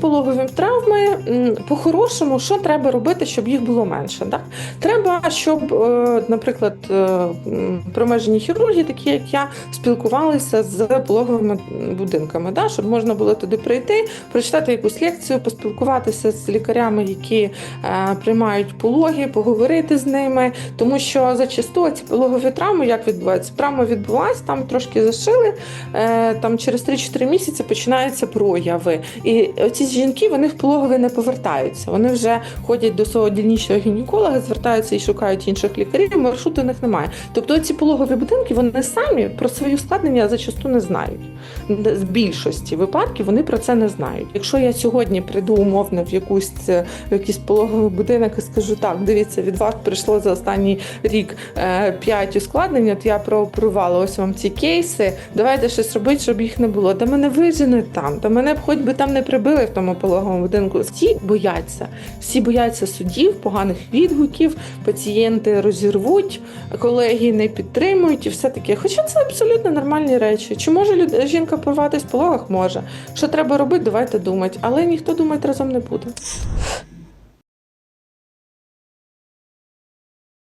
пологові травми, по-хорошому, що треба робити, щоб їх було менше? Да? Треба, щоб, е, наприклад, е, промежені хірурги, такі як я, спілкувалися з пологовими будинками, да? щоб можна було туди прийти, прочитати якусь лекцію, поспілкуватися з лікарями, які е, приймають пологи, поговорити з ними. Тому що зачасту ці пологові травми як відбуваються? Травма відбулася, там трошки зашили, там через 3-4 місяці починаються прояви. І ці жінки вони в пологові не повертаються. Вони вже ходять до свого дільничного гінеколога, звертаються і шукають інших лікарів. Маршруту у них немає. Тобто ці пологові будинки вони самі про свої ускладнення зачасту не знають. З більшості випадків вони про це не знають. Якщо я сьогодні прийду умовно в якусь е, в якийсь пологовий будинок і скажу, так, дивіться, від вас прийшло за останній рік 5 ускладнень, от я прооперувала ось вам ці кейси. Давайте щось робити, щоб їх не було. Та мене виженуть там, та мене б хоч би там не прибили тому пологовому будинку. Всі бояться, всі бояться судів, поганих відгуків, пацієнти розірвуть, колеги не підтримують і все таке. Хоча це абсолютно нормальні речі. Чи може люд... жінка порватися в пологах? Може. Що треба робити, давайте думати. Але ніхто думати разом не буде.